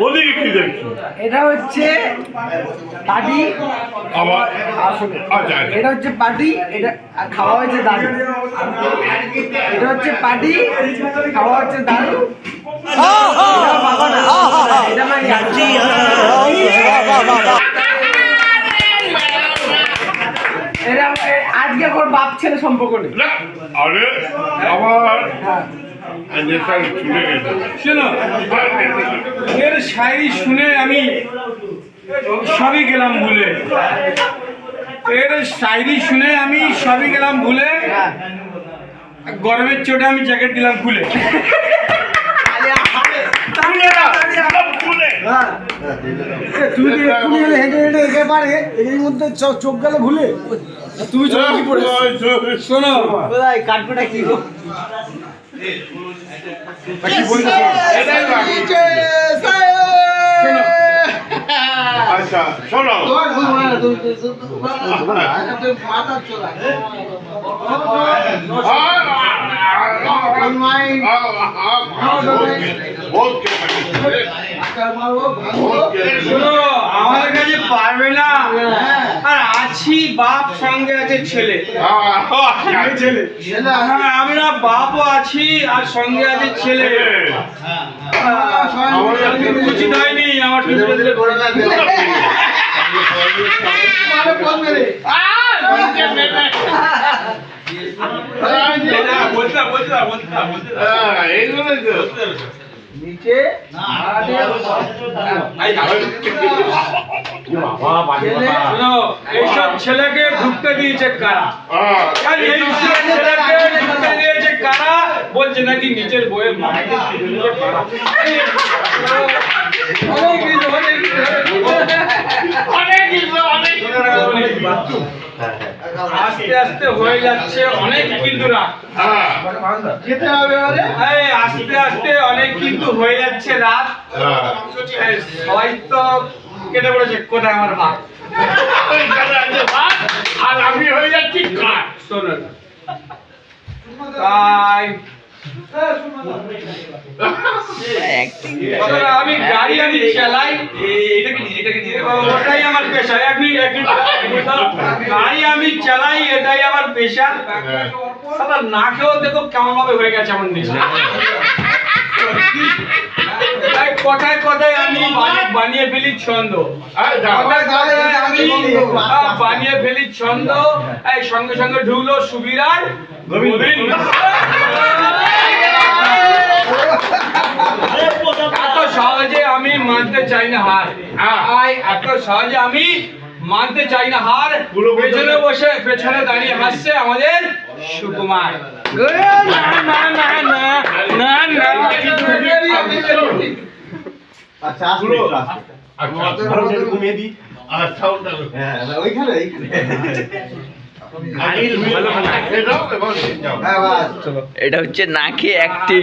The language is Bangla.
ওদিকে কি দেখছ এটা হচ্ছে পাটি আবার আচ্ছা আচ্ছা। এটা হচ্ছে পাটি এটা আর খাওয়া হচ্ছে দারু এটা হচ্ছে পাটি খাওয়া হচ্ছে দারু এটা বাবা না, এটা আমার আজকে ওর বাপ ছেলে সম্পর্ক নেই আরে আমার হ্যাঁ শোনো এর শায়রি শুনে আমি সবই গেলাম ভুলে। এর শায়রি শুনে আমি সবই গেলাম ভুলে। হ্যাঁ গরমের চোটে আমি জ্যাকেট দিলাম খুলে। খুলে তুমি হেঁটে হেঁটে একে পারে? এর মধ্যে চোখ গেল ভুলে? তুমি চোখ কি পড়ে শোনো কাঠপোটা কি। আচ্ছা শোনো আমার কাছে পারবে না বাপ সঙ্গে আছে ছেলে। হ্যাঁ, আমরা বাপও আছি আর সঙ্গে আছে ছেলে। উচিত হয়নি আমার টুপিটা দিলে ঘোরা লাগবে এইগুলো নিচে এইসব ছেলেকে ঢুকতে দিয়েছে কারা এইসব ছেলেকে ঢুকতে দিয়েছে কারা বলছে নাকি নিজের বইয়ের মাকে। অনেক অনেক অনেক। আস্তে আস্তে হয়ে যাচ্ছে অনেক কিন্তু রাত যেতে হবে আস্তে আস্তে অনেক কিন্তু হয়ে যাচ্ছে রাত সবাই তো কেটে পড়েছে কোথায় আমার মা আর আমি হয়ে যাচ্ছি কাঠ শোনো তাই কথাটা আমি গাড়ি আমি চালাই ওটাই আমার পেশা। এক মিনিট এক মিনিট। গাড়ি আমি চালাই এটাই আমার পেশা। সাদা নাকেও দেখো কেমন ভাবে হয়ে গেছে আমার নেশা। কথায় কথায় আমি বানিয়ে ফেলি ছন্দ। আমি বানিয়ে ফেলি ছন্দ। সঙ্গে সঙ্গে ঢুকলো সুবিরার গোবিন্দ এত সহজে আমি মানতে চাই না হার। আই এত সহজে আমি মানতে চাই না হার। পেছনে বসে পেছনে দাঁড়িয়ে হাসছে আমাদের সুকুমার। না না না না না না আচ্ছা আচ্ছা ঘুমিয়ে দিই। আর সাউন্ডটা হ্যাঁ ওইখানে হ্যাঁ বাস। এটা হচ্ছে নাকি অ্যাক্টিং